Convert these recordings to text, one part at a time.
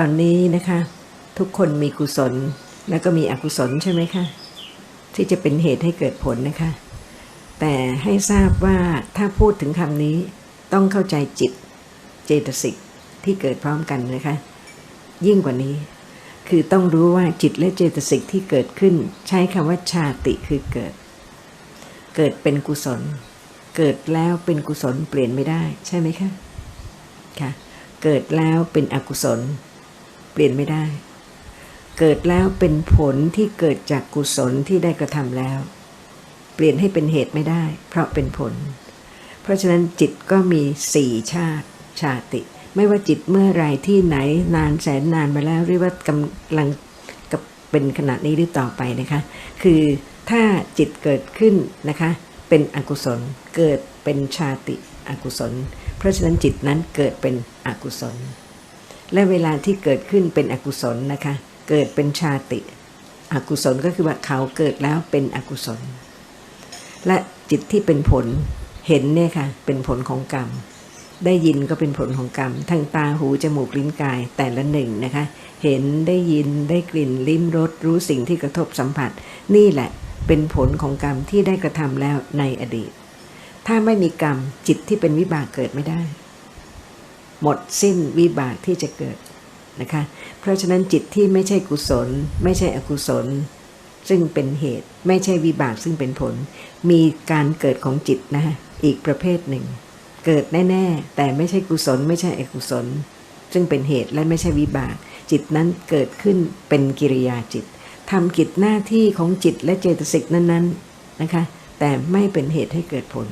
ตอนนี้นะคะ ทุกคนมีกุศลแล้วก็มีอกุศลใช่ไหมคะที่จะเป็นเหตุให้เกิดผลนะคะ แต่ให้ทราบว่าถ้าพูดถึงคำนี้ต้องเข้าใจจิตเจตสิกที่เกิดพร้อมกันนะคะ ยิ่งกว่านี้ คือต้องรู้ว่าจิตและเจตสิกที่เกิดขึ้น ใช้คำว่าชาติคือเกิด เกิดเป็นกุศล เกิดแล้วเป็นกุศลเปลี่ยนไม่ได้ใช่ไหมคะค่ะเกิดแล้วเป็นอกุศล เปลี่ยนไม่ได้ เกิดแล้วเป็นผลที่เกิดจากกุศลที่ได้กระทำแล้ว เปลี่ยนให้เป็นเหตุไม่ได้ เพราะเป็นผล เพราะฉะนั้นจิตก็มีสี่ชาติชาติ ไม่ว่าจิตเมื่อไรที่ไหนนานแสนนานมาแล้วหรือว่ากำลังกับเป็นขณะนี้หรือต่อไปนะคะ คือถ้าจิตเกิดขึ้นนะคะ เป็นอกุศลเกิดเป็นชาติอกุศล เพราะฉะนั้นจิตนั้นเกิดเป็นอกุศล และเวลาที่เกิดขึ้นเป็นอกุศลนะคะ เกิดเป็นชาติ อกุศลก็คือว่าเขาเกิดแล้วเป็นอกุศล และจิตที่เป็นผลเห็นเนี่ยค่ะ เป็นผลของกรรม ได้ยินก็เป็นผลของกรรมทางตาหูจมูกลิ้นกายแต่ละหนึ่งนะคะ เห็นได้ยินได้กลิ่นลิ้มรสรู้สิ่งที่กระทบสัมผัส นี่แหละเป็นผลของกรรมที่ได้กระทำแล้วในอดีต ถ้าไม่มีกรรมจิตที่เป็นวิบากเกิดไม่ได้ หมดสิ้นวิบากที่จะเกิดนะคะ เพราะฉะนั้นจิตที่ไม่ใช่กุศล ไม่ใช่อกุศล ซึ่งเป็นเหตุไม่ใช่วิบากซึ่งเป็นผล มีการเกิดของจิตนะคะอีกประเภทหนึ่ง เกิดแน่ ๆ แต่ไม่ใช่กุศล ไม่ใช่อกุศล ซึ่งเป็นเหตุและไม่ใช่วิบาก จิตนั้นเกิดขึ้นเป็นกิริยาจิตทำกิจหน้าที่ของจิตและเจตสิกนั้นๆนะคะ แต่ไม่เป็นเหตุให้เกิดผล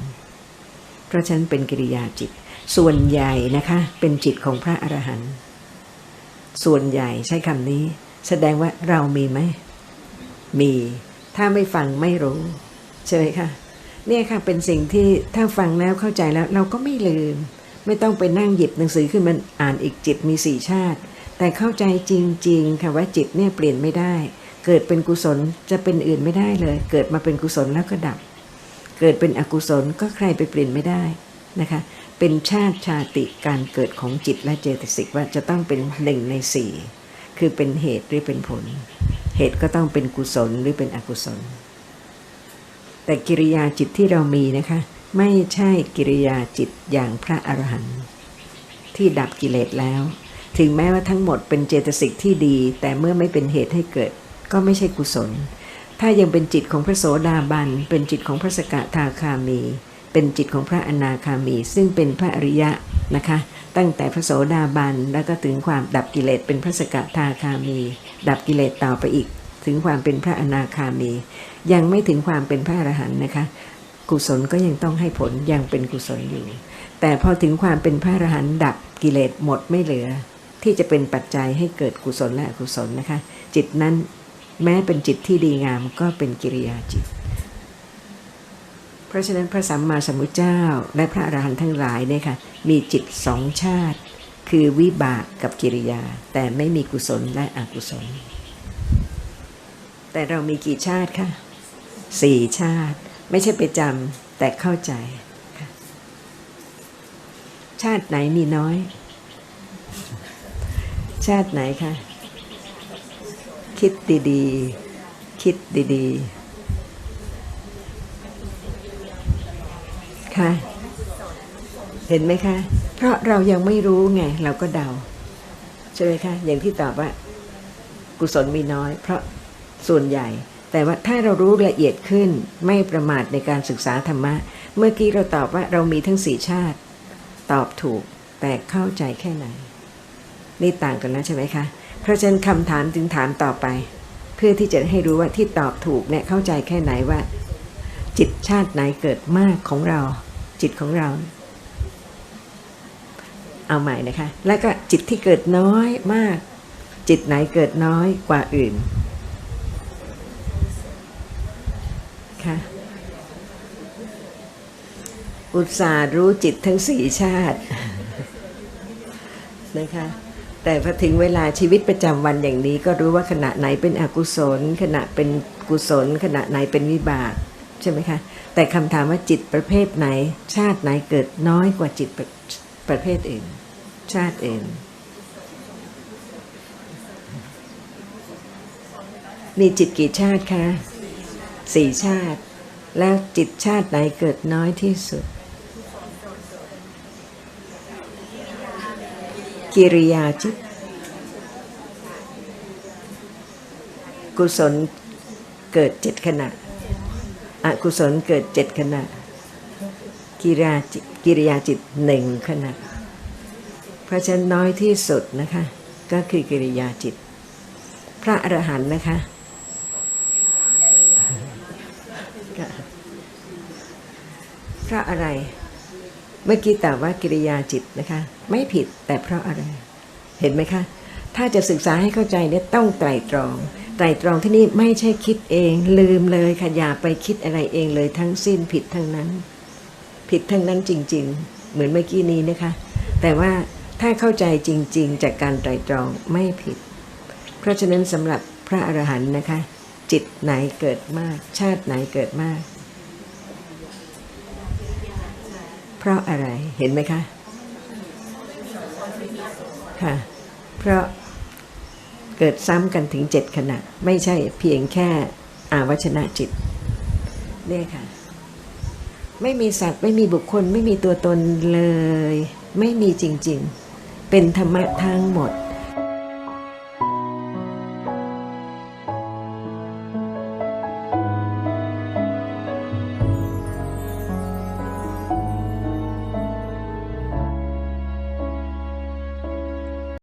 เพราะฉะนั้นเป็นกิริยาจิต ส่วนใหญ่นะคะเป็นจิตของพระอรหันต์ส่วนใหญ่ใช้คำนี้ แสดงว่าเรามีไหมมี ถ้าไม่ฟังไม่รู้ใช่ไหมคะเนี่ยค่ะเป็นสิ่งที่ถ้าฟังแล้วเข้าใจแล้วเราก็ไม่ลืม ไม่ต้องไปนั่งหยิบหนังสือขึ้นมาอ่านอีกจิตมีสี่ชาติ แต่เข้าใจจริง ๆ ค่ะว่าจิตเนี่ยเปลี่ยนไม่ได้ เกิดเป็นกุศลจะเป็นอื่นไม่ได้เลย เกิดมาเป็นกุศลแล้วก็ดับ เกิดเป็นอกุศลก็ใครไปเปลี่ยนไม่ได้นะคะ เป็นชาติชาติการเกิดของจิตและเจตสิกว่าจะต้องเป็นหนึ่งในสี่คือเป็นเหตุหรือเป็นผล เหตุก็ต้องเป็นกุศลหรือเป็นอกุศล แต่กิริยาจิตที่เรามีนะคะ ไม่ใช่กิริยาจิตอย่างพระอรหันต์ที่ดับกิเลสแล้ว ถึงแม้ว่าทั้งหมดเป็นเจตสิกที่ดี แต่เมื่อไม่เป็นเหตุให้เกิด ก็ไม่ใช่กุศล ถ้ายังเป็นจิตของพระโสดาบันเป็นจิตของพระสกทาคามี เป็นจิตของพระอนาคามี ซึ่งเป็นพระอริยะนะคะ ตั้งแต่พระโสดาบันแล้วก็ถึงความดับกิเลสเป็นพระสกทาคามี ดับกิเลสต่อไปอีก ถึงความเป็นพระอนาคามี ยังไม่ถึงความเป็นพระอรหันต์นะคะ กุศลก็ยังต้องให้ผลยังเป็นกุศลอยู่ แต่พอถึงความเป็นพระอรหันต์ดับกิเลสหมดไม่เหลือ ที่จะเป็นปัจจัยให้เกิดกุศลและอกุศลนะคะ จิตนั้นแม้เป็นจิตที่ดีงามก็เป็นกิริยาจิต ราะฉะนั้นพระสัมมาสัมพุทธเจ้า และพระอรหันต์ทั้งหลายเนี่ยค่ะมีจิตสองชาติ คือวิบากกับกิริยา แต่ไม่มีกุศลและอกุศล แต่เรามีกี่ชาติคะสี่ชาติ ไม่ใช่ไปจำแต่เข้าใจ ชาติไหนมีน้อย ชาติไหนคะคิดดีๆ คิดดีๆ ค่ะ เห็นไหมคะ เพราะเรายังไม่รู้ไง เราก็เดา ใช่ไหมคะ อย่างที่ตอบว่า กุศลมีน้อย เพราะส่วนใหญ่ แต่ว่าถ้าเรารู้ละเอียดขึ้นไม่ประมาทในการศึกษาธรรมะ เมื่อกี้เราตอบว่าเรามีทั้งสี่ชาติ ตอบถูก แต่เข้าใจแค่ไหน นี่ต่างกันแล้วใช่ไหมคะ เพราะฉะนั้นคำถามจึงถามต่อไป เพื่อที่จะให้รู้ว่าที่ตอบถูกเนี่ยเข้าใจแค่ไหนว่าจิตชาติไหนเกิดมากของเรา จิตของเรา เอาใหม่นะคะ แล้วก็จิตที่เกิดน้อยมาก จิตไหนเกิดน้อยกว่าอื่นค่ะอุตส่าห์รู้จิตทั้งสี่ชาตินะคะแต่พอถึงเวลาชีวิตประจำวันอย่างนี้ก็รู้ว่าขณะไหนเป็นอกุศล ขณะเป็นกุศล ขณะไหนเป็นวิบาก ใช่ไหมคะแต่คำถามว่าจิตประเภทไหน ชาติไหนเกิดน้อยกว่าจิตประประเภทอื่น ชาติอื่นมีจิตกี่ชาติคะสี่ชาติ แล้วจิตชาติไหนเกิดน้อยที่สุด กิริยาจิต กุศลเกิดจิตขณะ อกุศลเกิดเจ็ดขณะกิริยากิริยาจิตหนึ่งขณะ เพราะฉะนั้นน้อยที่สุดนะคะ ก็คือกิริยาจิต พระอรหันต์นะคะพระอะไร เมื่อกี้ตอบว่ากิริยาจิตนะคะ ไม่ผิดแต่เพราะอะไร เห็นไหมคะ ถ้าจะศึกษาให้เข้าใจเนี่ยต้องไตรตรอง ไตรตรองที่นี่ไม่ใช่คิดเอง ลืมเลยค่ะอย่าไปคิดอะไรเองเลยทั้งสิ้นผิดทั้งนั้น ผิดทั้งนั้นจริง ๆ เหมือนเมื่อกี้นี้นะคะ แต่ว่าถ้าเข้าใจจริง ๆ จากการไตรตรองไม่ผิด เพราะฉะนั้นสำหรับพระอรหันต์นะคะ จิตไหนเกิดมาก ชาติไหนเกิดมาก เพราะอะไรเห็นไหมคะค่ะเพราะ เกิดซ้ำกันถึงเจ็ดขณะ ไม่ใช่เพียงแค่อาวชนะจิตเนี่ยค่ะ ไม่มีสัตว์ ไม่มีบุคคล ไม่มีตัวตนเลย ไม่มีจริง ๆ เป็นธรรมะทั้งหมด